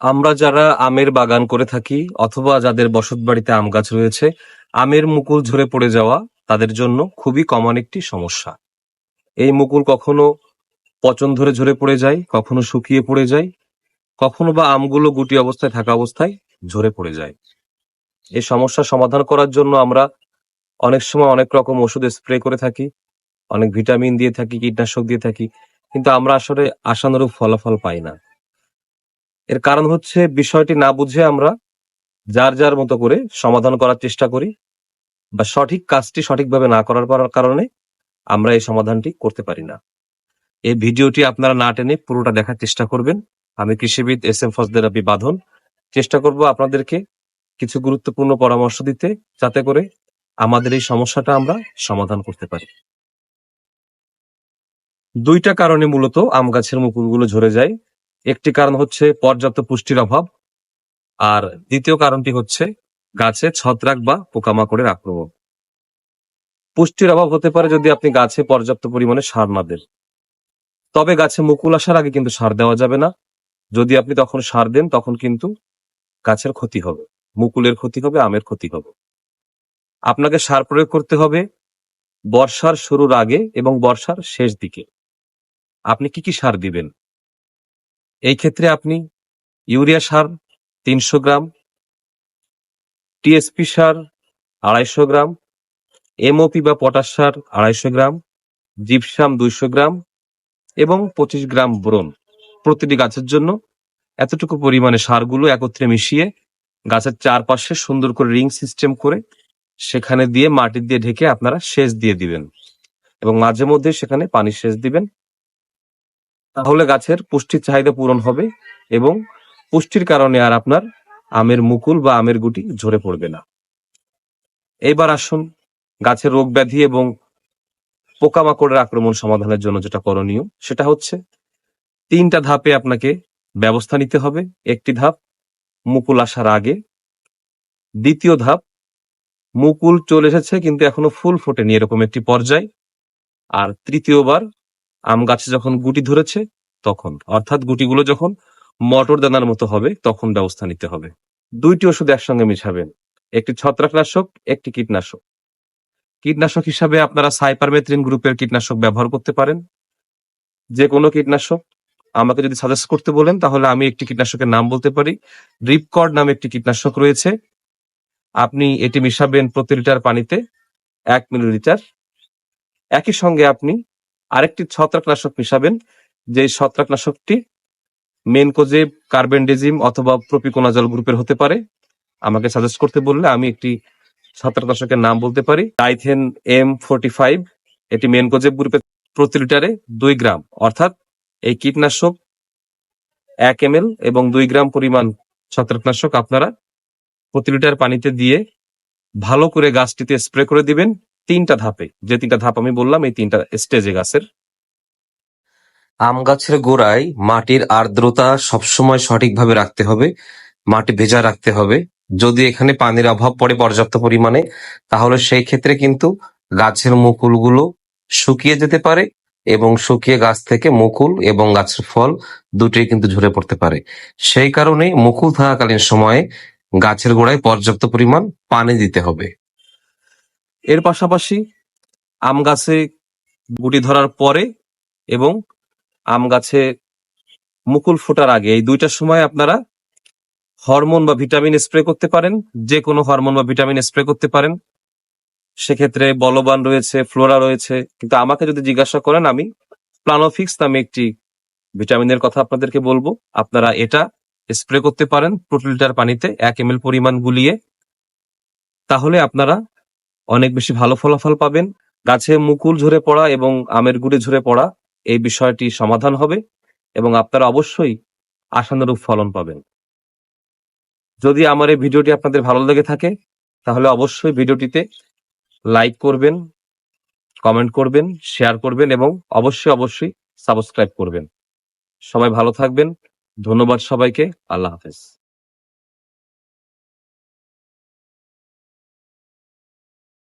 আমরা যারা আমের বাগান করে থাকি অথবা যাদের বসত বাড়িতে আম গাছ রয়েছে, আমের মুকুল ঝরে পড়ে যাওয়া তাদের জন্য খুবই কমন একটি সমস্যা। এই মুকুল কখনো পচন ধরে ঝরে পড়ে যায়, কখনো শুকিয়ে পড়ে যায়, কখনো বা আমগুলো গুটি অবস্থায় থাকা অবস্থায় ঝরে পড়ে যায়। এই সমস্যা সমাধান করার জন্য আমরা অনেক সময় অনেক রকম ওষুধ স্প্রে করে থাকি, অনেক ভিটামিন দিয়ে থাকি, কীটনাশক দিয়ে থাকি, কিন্তু আমরা আসলে আশানুরূপ ফলাফল পাই না। এর কারণ হচ্ছে বিষয়টি না বুঝে আমরা যার যার মতো করে সমাধান করার চেষ্টা করি বা সঠিক কাজটি সঠিকভাবে না করার কারণে আমরা এই সমাধানটি করতে পারি না। এই ভিডিওটি আপনারা না টেনে পুরোটা দেখার চেষ্টা করবেন। আমি কৃষিবিদ এস এম ফজদের আবি বাঁধন। চেষ্টা করব আপনাদেরকে কিছু গুরুত্বপূর্ণ পরামর্শ দিতে, যাতে করে আমাদের এই সমস্যাটা আমরা সমাধান করতে পারি। দুইটা কারণে মূলত আম গাছের মুকুলগুলো ঝরে যায়। একটি কারণ হচ্ছে পর্যাপ্ত পুষ্টির অভাব। আর দ্বিতীয় কারণটি হচ্ছে গাছে ছত্রাক বা পোকামাকড়ের আক্রমণ। পুষ্টির অভাব হতে পারে যদি আপনি গাছে পর্যাপ্ত পরিমাণে সার না দেন। তবে গাছে মুকুল আসার আগে কিন্তু সার দেওয়া যাবে না। যদি আপনি তখন সার দেন, তখন কিন্তু গাছের ক্ষতি হবে। মুকুলের ক্ষতি হবে, আমের ক্ষতি হবে। আপনাকে সার প্রয়োগ করতে হবে বর্ষার শুরুর আগে এবং বর্ষার শেষ দিকে। আপনি কি কি সার দিবেন? এই ক্ষেত্রে আপনি ইউরিয়া সার তিনশো গ্রাম, টিএসপি সার আড়াইশো গ্রাম, এমওপি বা পটাশ সার আড়াইশো গ্রাম, জিপসাম দুইশো গ্রাম এবং পঁচিশ গ্রাম বোরন প্রতিটি গাছের জন্য। এতটুকু পরিমাণে সারগুলো একত্রে মিশিয়ে গাছের চারপাশে সুন্দর করে রিং সিস্টেম করে সেখানে দিয়ে মাটি দিয়ে ঢেকে আপনারা সেচ দিয়ে দিবেন এবং মাঝে মধ্যে সেখানে পানি সেচ দিবেন। তাহলে গাছের পুষ্টির চাহিদা পূরণ হবে এবং পুষ্টির কারণে আর আপনার আমের মুকুল বা আমের গুটি ঝরে পড়বে না। এইবার আসুন গাছের রোগ ব্যাধি এবং পোকামাকড়ের আক্রমণ সমাধানের জন্য যেটা করণীয়, সেটা হচ্ছে তিনটা ধাপে আপনাকে ব্যবস্থা নিতে হবে। একটি ধাপ মুকুল আসার আগে, দ্বিতীয় ধাপ মুকুল চলে এসেছে কিন্তু এখনও ফুল ফোটেনি, এরকম একটি পর্যায়। আর তৃতীয়বার আম গাছে যখন গুটি ধরেছে, তখন, অর্থাৎ গুটিগুলো যখন মটর দানার মতো হবে, তখন ব্যবস্থা নিতে হবে। দুইটি ওষুধ একসঙ্গে মিশাবেন। একটি ছত্রাকনাশক, একটি কীটনাশক। কীটনাশক হিসাবে আপনারা সাইপারমেথ্রিন গ্রুপের কীটনাশক ব্যবহার করতে পারেন। যে কোনো কীটনাশক। আমাকে যদি সাজেস্ট করতে বলেন, তাহলে আমি একটি কীটনাশকের নাম বলতে পারি। রিপকর্ড নামে একটি কীটনাশক রয়েছে। আপনি এটি মিশাবেন প্রতি লিটার পানিতে এক মিলিলিটার। একই সঙ্গে আপনি আরেকটি ছত্রাকনাশক মিশাবেন, যে ছত্রাকনাশকটি মেনকোজেব কার্বেন্ডেজিম অথবা প্রপিকোনাজল গ্রুপের হতে পারে। আমাকে সাজেস্ট করতে বললে আমি একটি ছত্রাকনাশকের নাম বলতে পারি। ডাইথেন এম ফোর্টি ফাইভ, এটি মেনকোজেব গ্রুপের প্রতি লিটারে দুই গ্রাম। অর্থাৎ এই কীটনাশক এক এম এল এবং দুই গ্রাম পরিমাণ ছত্রাকনাশক আপনারা প্রতি লিটার পানিতে দিয়ে ভালো করে গাছটিতে স্প্রে করে দিবেন। তিনটা ধাপে, যে তিনটা ধাপ আমি বললাম, এই তিনটা স্টেজে গাছের। আম গাছের গোড়ায় মাটির আর্দ্রতা সবসময় সঠিকভাবে রাখতে হবে, মাটি ভেজা রাখতে হবে। যদি এখানে পানির অভাব পড়ে পর্যাপ্ত পরিমাণে, তাহলে সেই ক্ষেত্রে কিন্তু গাছের মুকুলগুলো শুকিয়ে যেতে পারে এবং শুকিয়ে গাছ থেকে মুকুল এবং গাছের ফল দুটোই কিন্তু ঝরে পড়তে পারে। সেই কারণে মুকুল থাকাকালীন সময়ে গাছের গোড়ায় পর্যাপ্ত পরিমাণ পানি দিতে হবে। এর পাশাপাশি আম গাছে গুটি ধরার পরে এবং আম গাছে মুকুল ফোটার আগে এই দুইটার সময় আপনারা হরমোন বা ভিটামিন স্প্রে করতে পারেন যে কোনো হরমোন বা ভিটামিন স্প্রে করতে পারেন। সেক্ষেত্রে বলবান রয়েছে, ফ্লোরা রয়েছে, কিন্তু আমাকে যদি জিজ্ঞাসা করেন, আমি প্লানোফিক্স নামে একটি ভিটামিনের কথা আপনাদেরকে বলব। আপনারা এটা স্প্রে করতে পারেন প্রতি লিটার পানিতে এক এম পরিমাণ গুলিয়ে। তাহলে আপনারা অনেক বেশি ভালো ফলাফল পাবেন। গাছে মুকুল ঝরে পড়া এবং আমের গুড়ি ঝরে পড়া এই বিষয়টি সমাধান হবে এবং আপনারা অবশ্যই আশানুরূপ ফলন পাবেন। যদি আমার এই ভিডিওটি আপনাদের ভালো লেগে থাকে, তাহলে অবশ্যই ভিডিওটিতে লাইক করবেন, কমেন্ট করবেন, শেয়ার করবেন এবং অবশ্যই অবশ্যই সাবস্ক্রাইব করবেন। সবাই ভালো থাকবেন। ধন্যবাদ সবাইকে। আল্লাহ হাফেজ।